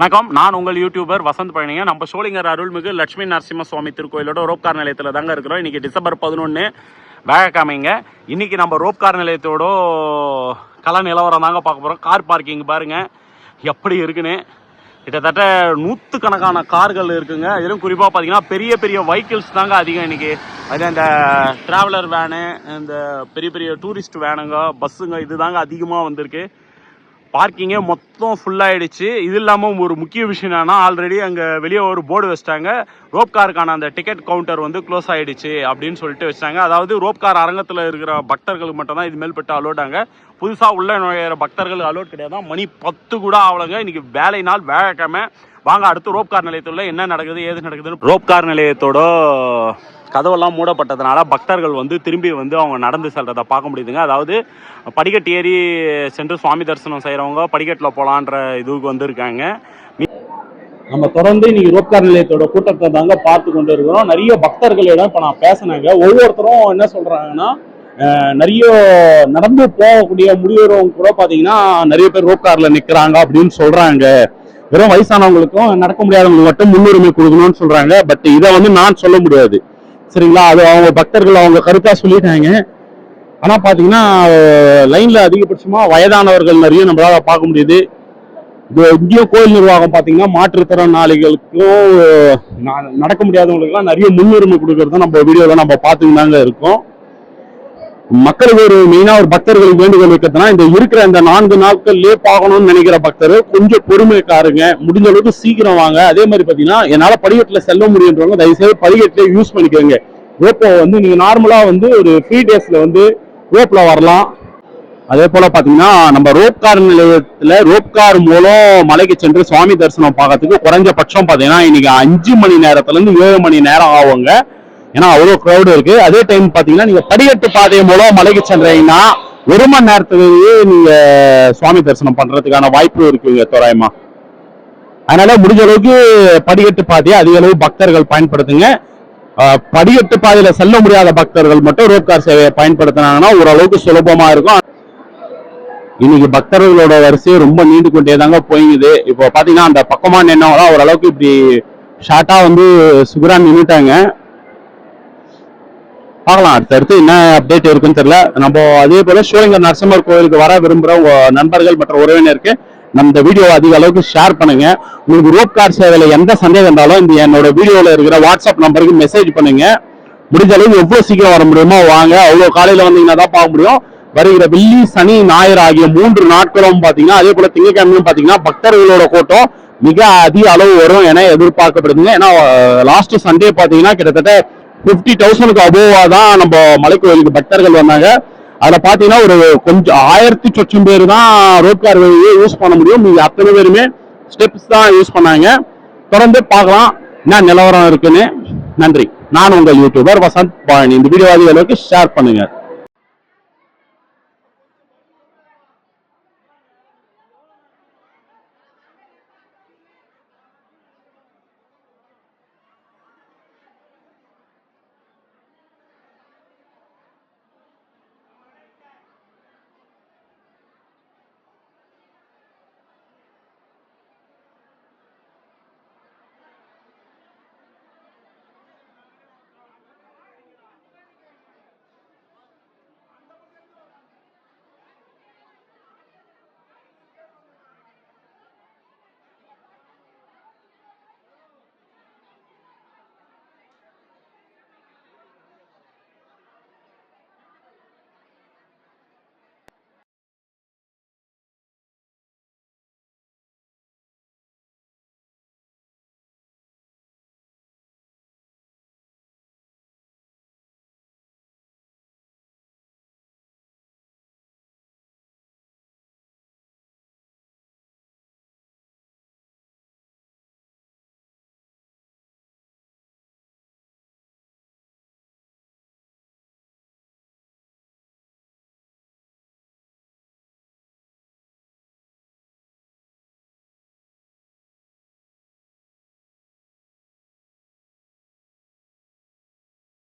வணக்கம். நான் உங்கள் யூடியூபர் வசந்த் பழனிங்க. நம்ம சோழிங்கர் அருள்மிகு லட்சுமி நரசிம்ம சுவாமி திருக்கோயிலோட ரோப்கார் நிலையத்தில் தாங்க இருக்கிறோம். இன்னைக்கு டிசம்பர் பதினொன்று வேகக்காமைங்க இன்னைக்கு நம்ம ரோப்கார் நிலையத்தோட கல நிலவரம் தாங்க பார்க்க போகிறோம் கார் பார்க்கிங் பாருங்க. எப்படி இருக்குன்னு. கிட்டத்தட்ட நூற்றுக்கணக்கான கார்கள் இருக்குங்க. இதிலும் குறிப்பாக பார்த்தீங்கன்னா பெரிய பெரிய வெஹிக்கிள்ஸ் தாங்க அதிகம் இன்னைக்கு. அது அந்த ட்ராவலர் வேனு இந்த பெரிய பெரிய டூரிஸ்ட் வேனுங்க பஸ்ஸுங்க இது தாங்க அதிகமாக வந்திருக்கு. பார்க்கிங்கே மொத்தம் ஃபுல்லாகிடுச்சு இது இல்லாமல் ஒரு முக்கிய விஷயம் என்னன்னா ஆல்ரெடி அங்கே வெளியே ஒரு போர்டு வச்சிட்டாங்க. ரோப் காருக்கான அந்த டிக்கெட் கவுண்டர் வந்து க்ளோஸ் ஆகிடுச்சு அப்படின்னு சொல்லிட்டு வச்சிட்டாங்க. அதாவது ரோப் கார் அரங்கத்தில் இருக்கிற பக்தர்களுக்கு மட்டும்தான் இது மேல்பட்டு அலோட்டாங்க புதுசாக உள்ள நுழையிற பக்தர்கள் அலோட் கிடையாது. மணி பத்து கூட ஆகலைங்க. இன்றைக்கி வேலை நாள் வேலைக்கிழமை வாங்க அடுத்து ரோப் கார் நிலையத்தில் என்ன நடக்குது ஏது நடக்குதுன்னு ரோப் கார் நிலையத்தோட கதவெல்லாம் மூடப்பட்டதுனால பக்தர்கள் வந்து திரும்பி வந்து அவங்க நடந்து செல்றதை பார்க்க முடியுதுங்க. அதாவது படிக்கட்டு ஏறி சென்று சுவாமி தரிசனம் செய்கிறவங்க படிக்கட்டில் போகலான்ற இதுக்கு வந்திருக்காங்க. நம்ம தொடர்ந்து இன்னைக்கு ரோப்கார் நிலையத்தோட கூட்டத்தை தாங்க பார்த்து கொண்டு இருக்கிறோம். நிறைய பக்தர்களிடம் இப்போ நான் பேசினாங்க. ஒவ்வொருத்தரும் என்ன சொல்றாங்கன்னா நிறைய நடந்து போகக்கூடிய முடிவுறவங்க கூட பார்த்தீங்கன்னா நிறைய பேர் ரோப்கார்ல நிற்கிறாங்க அப்படின்னு சொல்றாங்க. வெறும் வயசானவங்களுக்கும் நடக்க முடியாதவங்களுக்கு மட்டும் முன்னுரிமை கொடுக்கணும்னு சொல்றாங்க. பட் இதை வந்து நான் சொல்ல முடியாது. சரிங்களா? அது அவங்க பக்தர்கள் அவங்க கருத்தா சொல்லிட்டாங்க. ஆனால் பார்த்தீங்கன்னா லைனில் அதிகபட்சமாக வயதானவர்கள் நிறைய நம்மளால் பார்க்க முடியுது. இது இங்கேயும் கோயில் நிர்வாகம் பார்த்தீங்கன்னா மாற்றுத்திறனாளிகளுக்கும் நடக்க முடியாதவங்களுக்குலாம் நிறைய முன்னுரிமை கொடுக்கறத நம்ம வீடியோவில் நம்ம பார்த்துக்கிட்டாங்க இருக்கோம். மக்களுக்கு ஒரு மெயினா ஒரு பக்தர்களுக்கு வேண்டுகோள் வைக்கிறதுனா இந்த இருக்கிற இந்த நான்கு நாட்கள் லேப் ஆகணும்னு நினைக்கிற பக்தர் கொஞ்சம் பொறுமைக்காருங்க. முடிஞ்ச அளவுக்கு சீக்கிரம் வாங்க. அதே மாதிரி பாத்தீங்கன்னா என்னால படிக்கட்டுல செல்ல முடியுன்றவங்க தயவுசெய்து படிக்கட்டுல யூஸ் பண்ணிக்கோங்க. ரோப்போ வந்து நீங்க நார்மலா வந்து ஒரு ஃப்ரீ டேஸ்ல வந்து ரோப்ல வரலாம். அதே போல பாத்தீங்கன்னா நம்ம ரோப் கார் நிலையத்துல ரோப் கார் மூலம் மலைக்கு சென்று சுவாமி தரிசனம் பார்க்கறதுக்கு குறைஞ்சபட்சம் பாத்தீங்கன்னா இன்னைக்கு அஞ்சு மணி நேரத்துல இருந்து ஏழு மணி நேரம் ஆகுங்க. ஏன்னா அவ்வளோ க்ரௌடு இருக்கு. அதே டைம் பார்த்தீங்கன்னா நீங்க படிக்கட்டு பாதை மூலம் மலைக்கு சென்றீங்கன்னா ஒரு மணி நேரத்துலேயே நீங்க சுவாமி தரிசனம் பண்றதுக்கான வாய்ப்பு இருக்குங்க தோராயமா. அதனால முடிஞ்ச அளவுக்கு படிக்கட்டு பாதையை அதிக அளவு பக்தர்கள் பயன்படுத்துங்க. படிக்கட்டு பாதையில செல்ல முடியாத பக்தர்கள் மட்டும் ரோப் கார் சேவையை பயன்படுத்தினாங்கன்னா ஓரளவுக்கு சுலபமா இருக்கும். இன்னைக்கு பக்தர்களோட வரிசையை ரொம்ப நீண்டு கொண்டே தாங்க போயிங்குது. இப்போ பார்த்தீங்கன்னா அந்த பக்கமா நின்னவங்களாம் ஓரளவுக்கு இப்படி ஷார்ட்டாக வந்து சுகுரான் நின்றுட்டாங்க பார்க்கலாம். அடுத்தடுத்து என்ன அப்டேட் இருக்குன்னு தெரியல. நம்ம அதே போல சிவலிங்க நரசிம்மர் கோயிலுக்கு வர விரும்புகிற உங்க நண்பர்கள் மற்றும் உறவினருக்கு நம்ம இந்த வீடியோ அதிக அளவுக்கு ஷேர் பண்ணுங்க. உங்களுக்கு ரோப் கார் சேவையில் எந்த சந்தேகம் இருந்தாலும் இந்த என்னோட வீடியோவில் இருக்கிற வாட்ஸ்அப் நம்பருக்கு மெசேஜ் பண்ணுங்க. முடிஞ்ச அளவுக்கு எவ்வளோ சீக்கிரம் வர முடியுமோ வாங்க. அவ்வளோ காலையில் வந்தீங்கன்னா தான் பார்க்க முடியும். வருகிற வெள்ளி சனி ஞாயிறு ஆகிய மூன்று நாட்களும் பார்த்தீங்கன்னா அதே போல திங்கக்கிழமையும் பார்த்தீங்கன்னா பக்தர்களோட கூட்டம் மிக அதிக அளவு வரும் என எதிர்பார்க்கப்படுதுங்க. ஏன்னா லாஸ்ட் சண்டே பார்த்தீங்கன்னா கிட்டத்தட்ட பிப்டி தௌசண்ட்க்கு அபோவா தான் நம்ம மலைக்கோயிலுக்கு பக்தர்கள் வந்தாங்க. அதில் பார்த்தீங்கன்னா ஒரு கொஞ்சம் ஆயிரத்தி சொச்சம் பேர் தான் ரோட் கார் வழியே யூஸ் பண்ண முடியும். நீங்கள் அத்தனை பேருமே ஸ்டெப்ஸ் தான் யூஸ் பண்ணாங்க. தொடர்ந்து பார்க்கலாம். என்ன நிலவரம் இருக்குன்னு. நன்றி. நான் உங்கள் யூடியூபர் வசந்த் பழனி இந்த வீடியோ அதிக அளவுக்கு ஷேர் பண்ணுங்கள்